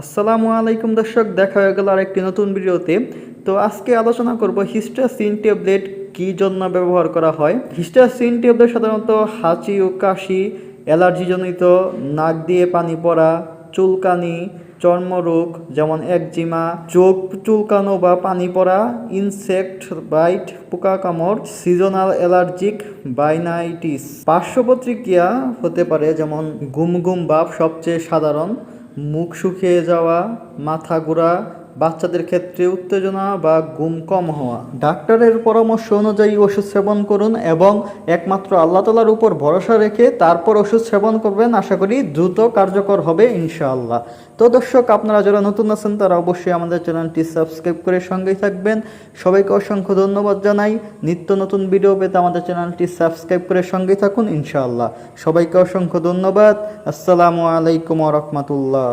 আসসালামু আলাইকুম দর্শক, দেখা হয়ে গেল আরেকটি নতুন ভিডিওতে। তো আজকে আলোচনা করব হিস্টাসিন ট্যাবলেট কী জন্য ব্যবহার করা হয়? হিস্টাসিন ট্যাবলেট সাধারণত হাঁচি ও কাশি, অ্যালার্জিজনিত, নাক দিয়ে পানি পড়া, চুলকানি, চর্মরোগ, যেমন একজিমা, চোখ চুলকানো বা পানি পড়া ইনসেক্ট বাইট পোকা কামড় সিজনাল অ্যালার্জিক বাইনাইটিস পার্শ্ব প্রতিক্রিয়া হতে পারে যেমন গুম গুম ভাব সবচেয়ে সাধারণ মুখ শুকিয়ে যাওয়া মাথা ঘোরা বাচ্চাদের ক্ষেত্রে উত্তেজনা বা ঘুম কম হওয়া। ডাক্তারের পরামর্শ অনুযায়ী ওষুধ সেবন করুন এবং একমাত্র আল্লাহ তালার উপর ভরসা রেখে তারপর ওষুধ সেবন করবেন। আশা করি দ্রুত কার্যকর হবে ইনশাআল্লাহ। তো দর্শক, আপনারা যারা নতুন আছেন, তারা অবশ্যই আমাদের চ্যানেলটি সাবস্ক্রাইব করে সঙ্গেই থাকবেন। সবাইকে অসংখ্য ধন্যবাদ জানাই। নিত্য নতুন ভিডিও পেতে আমাদের চ্যানেলটি সাবস্ক্রাইব করে সঙ্গেই থাকুন ইনশাআল্লাহ। সবাইকে অসংখ্য ধন্যবাদ। আসসালামু আলাইকুম রহমতুল্লাহ।